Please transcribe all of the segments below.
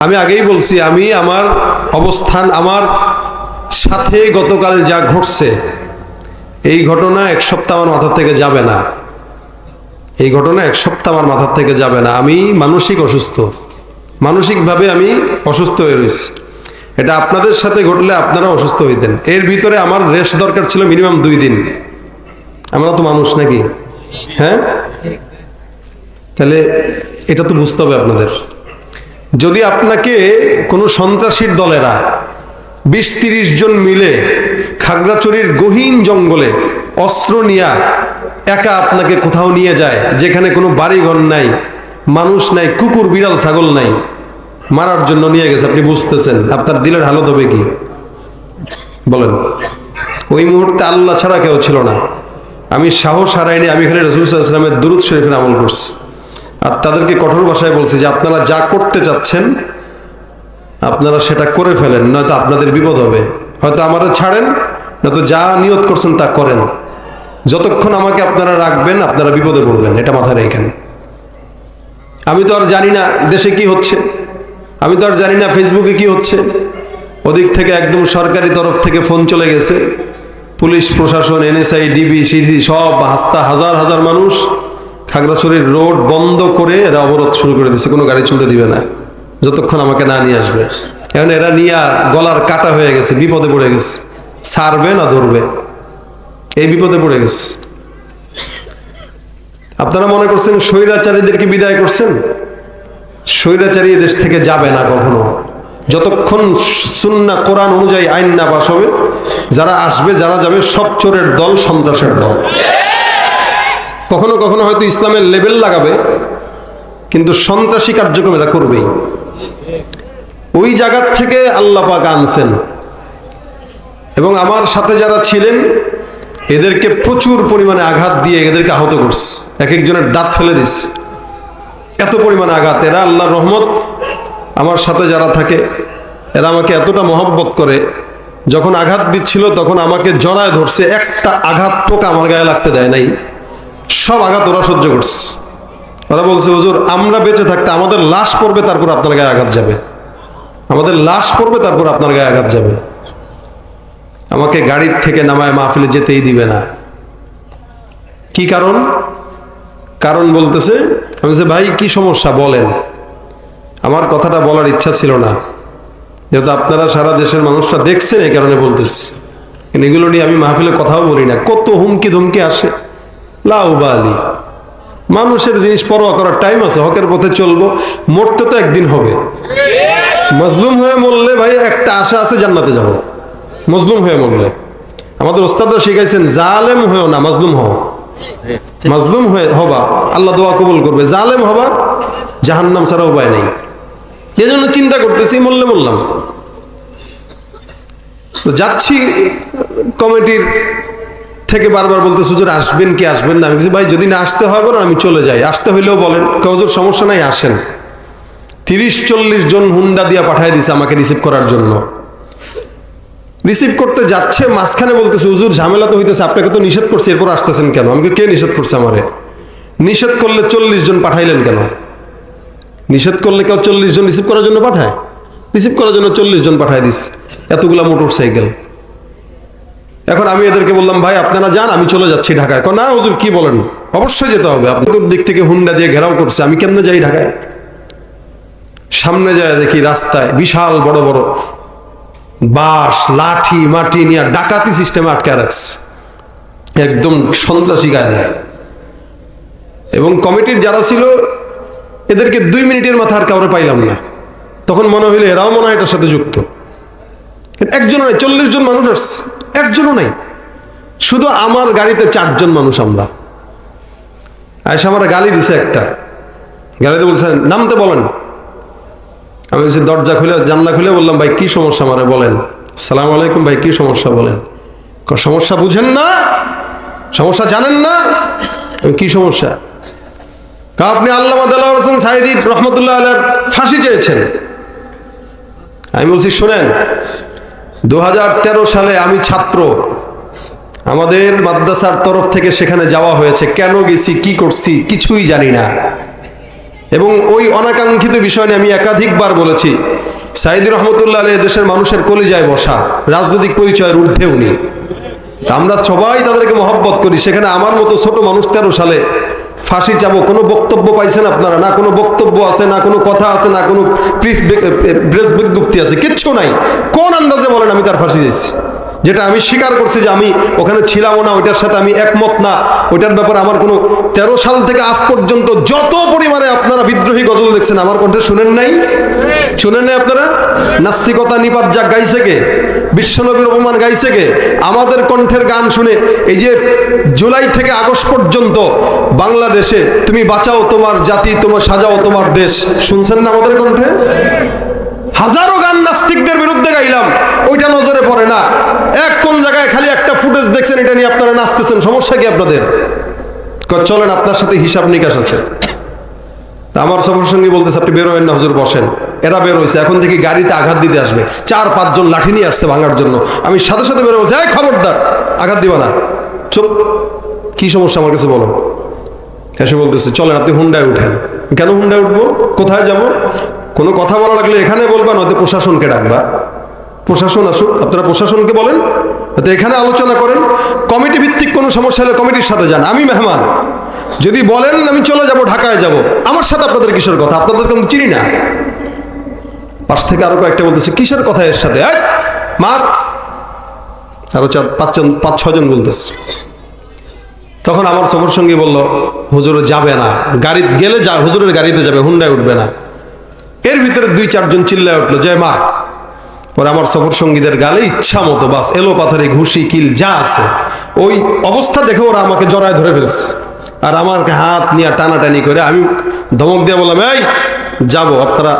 আমি আগেই বলছি, আমি আমার অবস্থান, আমার সাথে গতকাল যা ঘটছে, এই ঘটনা এক সপ্তাহ আমার মাথা থেকে যাবে না। এই ঘটনা এক সপ্তাহ আমার মাথার থেকে যাবে না। আমি মানসিক অসুস্থ। মানসিকভাবে আমি অসুস্থ হয়ে রয়েছি। এটা আপনাদের সাথে ঘটলে আপনারা অসুস্থ হইতেন এর ভিতরে আমার রেস্ট দরকার ছিল মিনিমাম দুই দিন। আমরা তো মানুষ নাকি? হ্যাঁ? তাহলে এটা তো বুঝতে হবে আপনাদের। যদি আপনাকে কোনো সন্ত্রাসীর দলেরা বিশ তিরিশ জন মিলে খাগড়াছড়ির গহীন জঙ্গলে অস্ত্র নিয়া একা আপনাকে কোথাও নিয়ে যায়, যেখানে কোনো বাড়িঘর নাই, মানুষ নাই, কুকুর, বিড়াল, ছাগল নাই, মারার জন্য নিয়ে গেছে, আপনি বুঝতেছেন? আপনার দিলের হালত হবে কি? বলেন। ওই মুহূর্তে আল্লাহ ছাড়া কেউ ছিল না। আমি সাহস হারাইনি, আমি এখানে রসুল ইসলামের দুরুদ শরীফের আমল করছি। আর তাদেরকে কঠোর ভাষায় বলছি যে আপনারা যা করতে চাচ্ছেন, আপনারা সেটা করে ফেলেন, নয়তো আপনাদের বিপদ হবে। হয়তো আমারা ছাড়েন, নয়তো যা নিয়ত করছেন তা করেন। যতক্ষণ আমাকে আপনারা রাখবেন, আপনারা বিপদে পড়বেন, এটা মাথায় রেখেন। আমি তো আর জানি না দেশে কি হচ্ছে, আমি তো আর জানি না ফেসবুকে কি হচ্ছে। ওদিক থেকে একদম সরকারি তরফ থেকে ফোন চলে গেছে, পুলিশ, প্রশাসন, এনএসআই, ডিবি, সিসি, সব হাস্তা হাজার হাজার মানুষ খাগড়াছড়ির রোড বন্ধ করে এরা অবরোধ শুরু করে দিচ্ছে কোনো গাড়ি চলতে দিবে না। যতক্ষণ আমাকে না নিয়ে আসবে। এখন এরা নিয়ে গলার কাটা হয়ে গেছে, বিপদে পড়ে গেছে। সারবে না ধরবে। এই বিপদে পড়ে গেছে। আপনারা মনে করছেন স্বৈরাচারীদেরকে বিদায় করছেন? স্বৈরাচারী দেশ থেকে যাবে না কখনো। যতক্ষণ সুন্না কোরআন অনুযায়ী আইন না পাশ হবে, যারা আসবে, যারা যাবে, সব চোরের দল, সন্ত্রাসের দল। কখনো কখনো হয়তো ইসলামের লেভেল লাগাবে, কিন্তু সন্ত্রাসী কার্যক্রম এরা করবেই। ওই জায়গার থেকে আল্লাহ পাক আনছেন। এবং আমার সাথে যারা ছিলেন, এদেরকে প্রচুর পরিমাণে আঘাত দিয়ে এদেরকে আহত করছে। এক একজনের দাঁত ফেলে দিস এত পরিমাণে আঘাত। এরা আল্লাহর রহমত, আমার সাথে যারা থাকে, এরা আমাকে এতটা মহব্বত করে, যখন আঘাত দিচ্ছিল তখন আমাকে জড়ায় ধরছে, একটা আঘাত টোকা আমার গায়ে লাগতে দেয় নাই। সব আঘাত ওরা সহ্য করছে। ওরা বলছে হুজুর আমরা বেঁচে থাকতে আমাদের লাশ পড়বে তারপর আপনার গায়ে আঘাত যাবে। আমাদের লাশ পড়বে তারপর আপনার গায়ে আঘাত যাবে। আমাকে গাড়ির থেকে নামায় মাহফিলে যেতেই দিবে না। কি কারণ? কারণ বলতেছে আমি বলছি, ভাই কি সমস্যা? বলেন। আমার কথাটা বলার ইচ্ছা ছিল না। যেহেতু আপনারা সারা দেশের মানুষরা দেখছেন এই কারণে বলতেছি। এগুলো নিয়ে আমি মাহফিলে কথাও বলি না। কত হুমকি ধুমকি আসে। লাউ বালি মানুষের জিনিস পরোয়া করার টাইম আছে, হকের পথে চলবো, মরতে তো একদিন হবে। মজলুম হয়ে মরলে ভাই একটা আশা আছে, জান্নাতে যাব। মজলুম হয়ে মরলে। আমাদের ওস্তাদরা শিখাইছেন, জালেম হয়েও না, মজলুম হও। মাজলুম হয়ে হবা, আল্লাহ দোয়া কবুল করবে। জালেম হবা, জাহান্নাম ছাড়া উপায় নেই। এই জন্য চিন্তা করতেছি, মরলে মরলাম। তো যাচ্ছি, কমিটির থেকে বারবার বলতেছে, হুজুর, আসবেন কি? আসবেন না। আমি ভাই, যদি না আসতে হয় বলেন, আমি চলে যাই। আসতে হইলেও বলেন। হুজুর, সমস্যা নাই, আসেন। তিরিশ চল্লিশ জন হুন্ডা দিয়া পাঠায় দিছে আমাকে রিসিভ করার জন্য। রিসিভ করতে যাচ্ছে, মাঝখানে বলতেছে, হুজুর, ঝামেলা তো হইতেছে, আপনাকে তো নিষেধ করছে, এরপর আসতেছেন কেন? আমাকে কে নিষেধ করছে আমারে? নিষেধ করলে চল্লিশ জন পাঠাইলেন কেন? নিষেধ করলে কেউ চল্লিশ জন রিসিভ করার জন্য পাঠায়? রিসিভ করার জন্য চল্লিশ জন পাঠায় দিস। এতগুলা মোটর সাইকেল এখন আমি এদেরকে বললাম ভাই আপনারা যান আমি চলে যাচ্ছি ঢাকায়। কয়, না হুজুর কি বলেন? অবশ্যই যেতে হবে। আপনাদের দিক থেকে হুন্ডা দিয়ে ঘেরাও করছে। আমি কেমনে যাই ঢাকায়? সামনে যায় দেখি রাস্তায় বিশাল বড় বড় বাঁশ লাঠি মাটি নিয়ে ডাকাতি সিস্টেমে আটকে রাখছে। একদম সন্ত্রাসী গায়ে দেয়। এবং কমিটির যারা ছিল এদেরকে দুই মিনিটের মাথা আর কাউরে পাইলাম না। তখন মনে হইলে এরাও মনে হয় এটার সাথে যুক্ত। নাই চল্লিশ জন মানুষ আসছে। একজনও নাই। শুধু আমার গাড়িতে চারজন মানুষ আমরা। আয়সা আমার গালি দিছে একটা। গালিতে বলছেন নামতে বলেন। আমি বলছি, দরজা খুলে, জানলা খুলে। বললাম, ভাই, কি সমস্যা আমারে বলেন? সালাম আলাইকুম ভাই, কি সমস্যা বলেন? সমস্যা বুঝেন না। সমস্যা জানেন না। কি সমস্যা? আপনি আল্লাহ সাইদি রহমতুল্লাহ আল্লাহ ফাঁসি চেয়েছেন? আমি বলছি, শোনেন দু হাজার তেরো সালে আমি ছাত্র। আমাদের মাদ্রাসার তরফ থেকে সেখানে যাওয়া হয়েছে। কেন গেছি, কি করছি, কিছুই জানি না। এবং ওই অনাকাঙ্ক্ষিত বিষয় নিয়ে আমি একাধিকবার বলেছি সাইদ রহমতুল্লাহ আলী দেশের মানুষের কলিজায় বসা, রাজনৈতিক পরিচয়ের ঊর্ধ্বে উনি। আমরা সবাই তাদেরকে মহব্বত করি। সেখানে আমার মতো ছোট মানুষ তেরো সালে ফাঁসি যাব কোনো বক্তব্য পাইছেন আপনারা না কোনো বক্তব্য আছে না কোনো কথা আছে না কোনো প্রেস বিজ্ঞপ্তি আছে কিচ্ছু নাই কোন আন্দাজে বলেন আমি তার ফাঁসি দিয়েছি যেটা আমি স্বীকার করছি যে আমি ওখানে ছিলাম না, ওইটার সাথে আমি একমত না। ওইটার ব্যাপারে আমার কোনো তেরো সাল থেকে আজ পর্যন্ত যত পরিমাণে আপনারা বিদ্রোহী গজল দেখছেন, আমার কণ্ঠে শুনেন নাই? শুনেন নাই আপনারা? নাস্তিকতা নিপাত যাক গাইছে কে? বিশ্বনবীর অপমান গাইছে কে? আমাদের কণ্ঠের গান শুনে এই যে জুলাই থেকে আগস্ট পর্যন্ত বাংলাদেশে তুমি বাঁচাও তোমার জাতি, তোমার সাজাও তোমার দেশ, শুনছেন না আমাদের কণ্ঠে? হাজারো গান নাস্তিকদের বিরুদ্ধে গাইলাম, ওইটা নজরে পড়ে না। এক কোন জায়গায় খালি একটা ফুটেজ দেখছেন, এটা নিয়ে আপনারা নাচতেছেন, সমস্যা কি আপনাদের? চলেন, আপনার সাথে হিসাব নিকাশ আছে। আমার সফর সঙ্গে বলতেছে, আপনি বেরোবেন না, হুজুর, বসেন। এরা বের হয়েছে এখন থেকে গাড়িতে আঘাত দিতে আসবে। চার, পাঁচজন লাঠি নিয়ে আসছে ভাঙার জন্য। আমি সাথে সাথে বেরো বলছি এই খবরদার, আঘাত দিবা না। চুপ। কি সমস্যা আমার কাছে বলো? এসে বলতেছে, চলেন, আপনি হুন্ডায় উঠেন। কেন হুন্ডায় উঠবো? কোথায় যাব? কোনো কথা বলা লাগলে এখানে বলবা নয়তো প্রশাসনকে ডাকবা। প্রশাসন আসুক আপনারা প্রশাসনকে বলেন তো এখানে আলোচনা করেন। কমিটি ভিত্তিক কোনো সমস্যা হলে কমিটির সাথে যান। আমি মেহমান। যদি বলেন আমি চলে যাব ঢাকায় যাব। আমার সাথে আপনাদের কিসের কথা? আপনাদের আমি চিনি না। পাশ থেকে আরও কয়েকটা বলতেছে কিসের কথা এর সাথে? এই, মার। আরও চার পাঁচজন পাঁচ ছজন বলতেছে। তখন আমার সফর সঙ্গী বলল হুজুরে যাবে না। গাড়ি গেলে যা হুজুরের গাড়িতে যাবে হুন্ডায় উঠবে না। এর ভিতরে দুই, চারজন চিল্লায় উঠল, জয় মা। পরে আমার সফর সঙ্গীদের গালে ইচ্ছা মতো বাস এলো পাথারে ঘুষি, কিল, যা আছে। ওই অবস্থা দেখে ওরা আমাকে জড়ায় ধরে ফেলছে। আর আমার হাত নিয়ে টানাটানি করে আমি ধমক দিয়ে বললাম, এই, যাব, আপনারা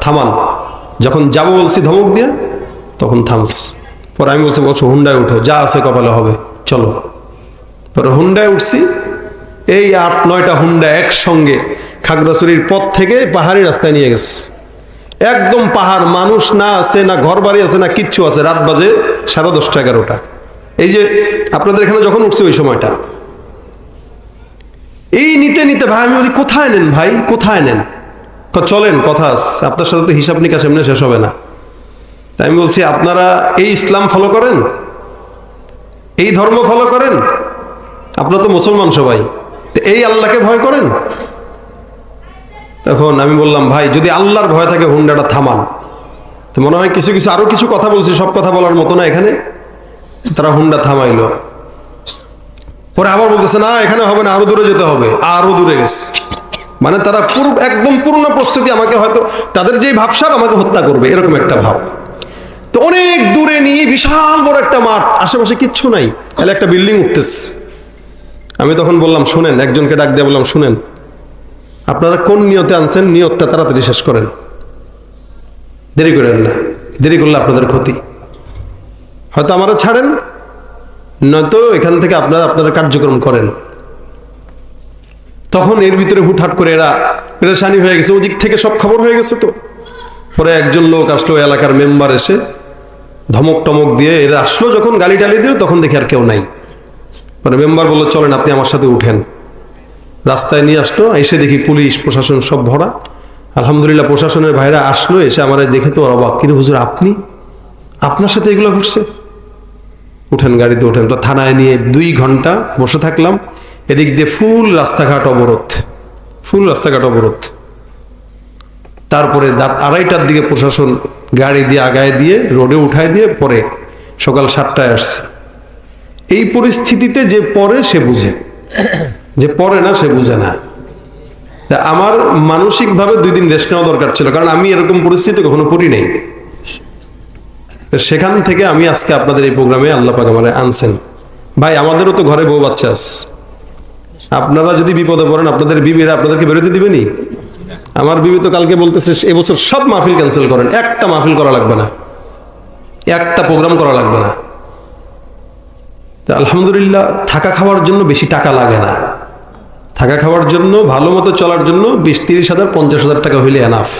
থামান। যখন যাব বলছি, ধমক দিয়ে? তখন থামস। পরে আমি বলছি, বলছো, হুন্ডায় উঠো, যা আছে কপালে হবে, চলো। পরে হুন্ডায় উঠছি, এই আট, নয়টা হুন্ডা একসঙ্গে খাগড়াছড়ির পথ থেকে পাহাড়ি রাস্তায় নিয়ে গেছে। একদম পাহাড়, মানুষ না আছে, না ঘর বাড়ি আছে, না কিচ্ছু আছে। রাত বাজে সাড়ে দশটা, এগারোটা। এই যে আপনাদের এখানে যখন উঠছে ওই সময়টা। এই নিতে নিতে, ভাই, আমি বলি, কোথায় নেন ভাই? কোথায় নেন? চলেন, কথা আপনার সাথে তো হিসাব নিকাশ এমনি শেষ হবে না। তাই আমি বলছি, আপনারা এই ইসলাম ফলো করেন? এই ধর্ম ফলো করেন? আপনারা তো মুসলমান সবাই। এই আল্লাহকে ভয় করেন? তখন আমি বললাম, ভাই, যদি আল্লাহর ভয় থাকে হুন্ডাটা থামান। তো মনে হয় কিছু কিছু, আরও কিছু কথা বলছি, সব কথা বলার মতো না এখানে। তারা হুন্ডা থামাইলো। পরে আবার বলতেছে, না, এখানে হবে না, আরও দূরে যেতে হবে। আরও দূরে গেছে। মানে তারা পুরো, একদম পূর্ণ প্রস্তুতি আমাকে হয়তো, তাদের যেই ভাবসাব আমাকে হত্যা করবে, এরকম একটা ভাব। তো অনেক দূরে নিয়ে বিশাল বড় একটা মাঠ, আশেপাশে কিচ্ছু নাই। তাহলে একটা বিল্ডিং উঠতেছে। আমি তখন বললাম, শুনেন, একজনকে ডাক দিয়ে বললাম, শুনেন। আপনারা কোন নিয়তে আনছেন? নিয়তটা তাড়াতাড়ি শেষ করেন। দেরি করেন না। দেরি করলে আপনাদের ক্ষতি। হয়তো আমারা ছাড়েন, নয়তো এখান থেকে আপনারা আপনারা কার্যক্রম করেন। তখন এর ভিতরে হুটহাট করে এরা পেরেশানি হয়ে গেছে। ওদিক থেকে সব খবর হয়ে গেছে তো। পরে একজন লোক আসলো এলাকার মেম্বার এসে। ধমক টমক দিয়ে এরা আসলো, যখন গালি টালি দিল, তখন দেখি আর কেউ নাই। পরে মেম্বার বলল, চলেন, আপনি আমার সাথে উঠেন। রাস্তায় নিয়ে আসলো, এসে দেখি পুলিশ, প্রশাসন সব ভরা। আলহামদুলিল্লাহ প্রশাসনের ভাইরা আসলো, এসে আমার দেখে তো অবাক কিন্তু হুজুর, আপনি? আপনার সাথে এগুলো ঘটছে উঠেন গাড়িতে, উঠেন। তো থানায় নিয়ে দুই ঘণ্টা বসে থাকলাম। এদিক দিয়ে ফুল রাস্তাঘাট অবরোধ, ফুল রাস্তাঘাট অবরোধ। তারপরে আড়াইটার দিকে প্রশাসন গাড়ি দিয়ে আগায় দিয়ে, রোডে উঠায় দিয়ে পরে সকাল সাতটায় আসছে। এই পরিস্থিতিতে যে পরে সে বুঝে। যে পরে না, সে বুঝে না। আমার মানসিকভাবে দুই দিন রেস্ট নেওয়া দরকার ছিল, কারণ আমি এরকম পরিস্থিতি কখনো পড়ি নাই। সেখান থেকে আমি আজকে আপনাদের এই প্রোগ্রামে আল্লাহ পাক আমার আনছেন। ভাই, আমাদেরও তো ঘরে বউ বাচ্চা আছে। আপনারা যদি বিপদে পড়েন, আপনাদের বিবিরা আপনাদেরকে বেরোতে দিবেনি আমার বিবি তো কালকে বলতেছে এবছর সব মাহফিল ক্যান্সেল করেন। একটা মাহফিল করা লাগবে না। একটা প্রোগ্রাম করা লাগবে না। আলহামদুলিল্লাহ, থাকা খাওয়ার জন্য বেশি টাকা লাগে না। থাকা খাওয়ার জন্য, ভালো মতো চলার জন্য বিশ, তিরিশ হাজার, পঞ্চাশ হাজার টাকা হইলে এনাফ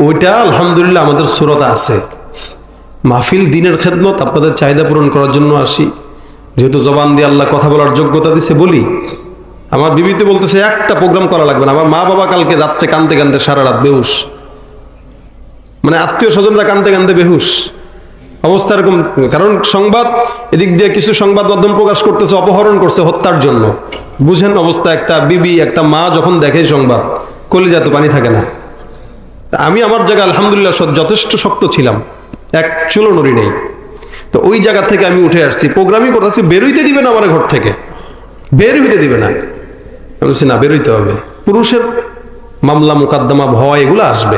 ওইটা আলহামদুলিল্লাহ আমাদের সুরতা আছে। মাহফিল, দিনের খেদমত আপনাদের চাহিদা পূরণ করার জন্য আসি। যেহেতু জবান দিয়ে আল্লাহ কথা বলার যোগ্যতা দিছে, বলি। আমার বিবিতে বলতেছে, একটা প্রোগ্রাম করা লাগবে না। আমার মা বাবা কালকে রাত্রে কানতে কানতে সারা রাত বেহুশ। মানে আত্মীয় স্বজনরা কানতে কানতে বেহুশ। অবস্থা এরকম। কারণ সংবাদ, এদিক দিয়ে কিছু সংবাদ মাধ্যম প্রকাশ করতেছে, অপহরণ করছে হত্যার জন্য। বুঝেন অবস্থা, একটা বিবি, একটা মা যখন দেখে সংবাদ কলিজা তো পানি থাকে না। আমি আমার জায়গায় আলহামদুলিল্লাহ যথেষ্ট শক্ত ছিলাম। এক চুলো নড়ি নেই। তো ওই জায়গা থেকে আমি উঠে আসছি। প্রোগ্রামই করতেছি, বেরোইতে দিবে না আমার ঘর থেকে। বের হইতে দিবে না। আমি বলছি, না, বেরোইতে হবে। পুরুষের মামলা, মোকদ্দমা, ভয়, এগুলো আসবে।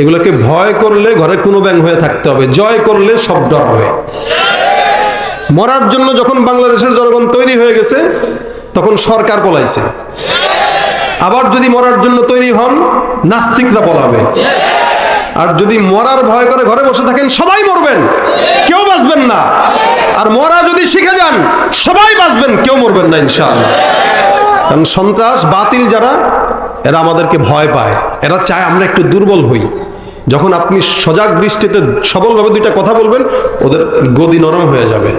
এগুলোকে ভয় করলে ঘরে কোনো ব্যাং হয়ে থাকতে হবে, জয় করলে সব ডর হবে। মরার জন্য যখন বাংলাদেশের জনগণ তৈরি হয়ে গেছে, তখন সরকার পলাইছে। আবার যদি মরার জন্য তৈরি হন, নাস্তিকরা পলাবে। আর যদি মরার ভয় করে ঘরে বসে থাকেন, সবাই মরবেন, কেউ বাঁচবেন না। আর মরা যদি শিখে যান, সবাই বাঁচবেন, কেউ মরবেন না, ইনশাআল্লাহ। কারণ সন্ত্রাস, বাতিল যারা এরা আমাদেরকে ভয় পায়। এরা চায় আমরা একটু দুর্বল হই। যখন আপনি সজাগ দৃষ্টিতে সবলভাবে দুইটা কথা বলবেন, ওদের গদি নরম হয়ে যাবে।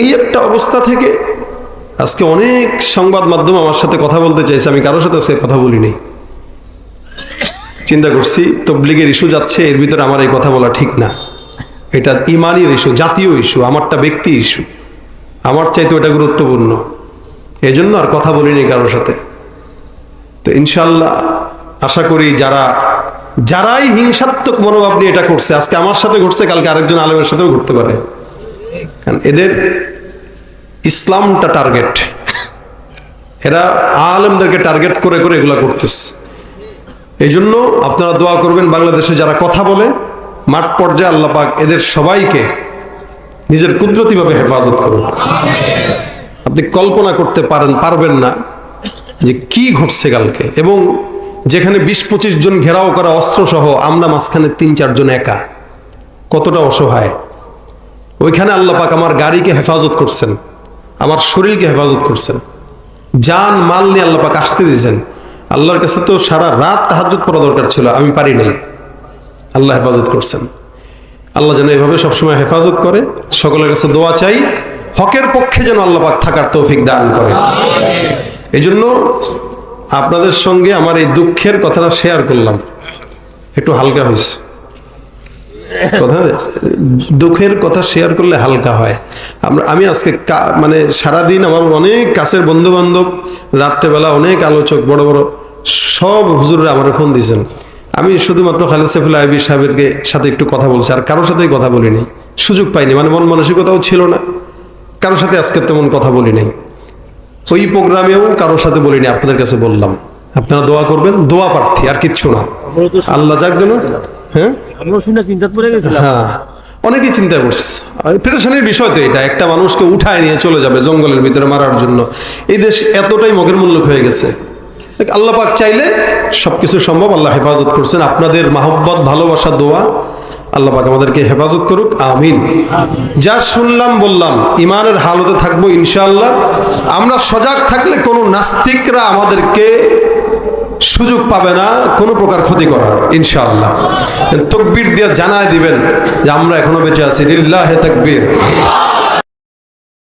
এই একটা অবস্থা থেকে আজকে অনেক সংবাদ মাধ্যম আমার সাথে কথা বলতে চাইছে, আমি কারোর সাথে আজকে কথা বলিনি। চিন্তা করছি, তবলিগের ইস্যু যাচ্ছে, এর ভিতরে আমার এই কথা বলা ঠিক না। এটা ইমানের ইস্যু, জাতীয় ইস্যু, আমারটা ব্যক্তি ইস্যু। আমার চাইতে এটা গুরুত্বপূর্ণ। এই জন্য আর কথা বলিনি কারোর সাথে। তো ইনশাল্লাহ আশা করি যারা, যারাই হিংসাত্মক মনোভাব নিয়ে এটা করছে, আজকে আমার সাথে ঘটছে, কালকে আরেকজন আলেমের সাথেও ঘটতে পারে। কারণ এদের ইসলামটা টার্গেট এরা আলেমদেরকে টার্গেট করে করে এগুলা করতেছে। এই জন্য আপনারা দোয়া করবেন বাংলাদেশে যারা কথা বলে, মাঠ পর্যায়ে আল্লাহ পাক এদের সবাইকে নিজের কুদরতিভাবে হেফাজত করুন আপনি কল্পনা করতে পারেন, পারবেন না। যে কি ঘটছে কালকে? এবং যেখানে বিশ পঁচিশ জন ঘেরাও করা অস্ত্র সহ আমরা মাঝখানে তিন চারজন একা। কতটা অসহায়। ওইখানে আল্লাহ পাক আমার গাড়িকে হেফাজত করছেন, আমার শরীরকে হেফাজত করছেন। জান মাল নিয়ে আল্লাহ পাক আসতে দিয়েছেন। আল্লাহর কাছে তো সারা রাত তাহাজ্জুদ পড়া দরকার ছিল, আমি পারি নাই। আল্লাহ হেফাজত করছেন। আল্লাহ যেন এভাবে সবসময় হেফাজত করে। সকলের কাছে দোয়া চাই, হকের পক্ষে যেন আল্লাহ পাক থাকার তৌফিক দান করে। এই জন্য আপনাদের সঙ্গে আমার এই দুঃখের কথাটা শেয়ার করলাম। একটু হালকা হয়েছে। কথা দুঃখের কথা শেয়ার করলে হালকা হয়। আমরা, আমি আজকে মানে সারাদিন আমার অনেক কাছের বন্ধু বান্ধব রাত্রেবেলা অনেক আলোচক, বড় বড়, সব হুজুররা আমার ফোন দিয়েছেন। আমি শুধুমাত্র খালেদ সাইফুল্লাহ আইবি সাহেবের সাথে একটু কথা বলছি, আর কারোর সাথেই কথা বলিনি। সুযোগ পাইনি মানে মন মানসিকতাও ছিল না। কারোর সাথে আজকে তেমন কথা বলি নাই ওই প্রোগ্রামেও কারোর সাথে বলিনি আপনাদের কাছে বললাম। আপনারা দোয়া করবেন দোয়া প্রার্থী আর কিচ্ছু না। আল্লাহ যাক যেন হ্যাঁ? হ্যাঁ। অনেকেই চিন্তা করছে। প্রেশানের বিষয় তো এটা একটা মানুষকে উঠায় নিয়ে চলে যাবে জঙ্গলের ভিতরে মারার জন্য। এই দেশ এতটাই মগের মূল্য হয়ে গেছে। আল্লাহ পাক চাইলে সবকিছু সম্ভব আল্লাহ হেফাজত করছেন। আপনাদের মাহব্বত ভালোবাসা দোয়া আল্লাহ আমাদেরকে হেফাজত করুক, আমিন। যা শুনলাম, বললাম ইমানের হালতে থাকব ইনশাআল্লাহ। আমরা সজাগ থাকলে কোনো নাস্তিকরা আমাদেরকে সুযোগ পাবে না, কোনো প্রকার ক্ষতি করার, ইনশাআল্লাহ। তকবির দিয়ে জানায় দিবেন যে আমরা এখনও বেঁচে আছি। লিল্লাহে তাকবীর।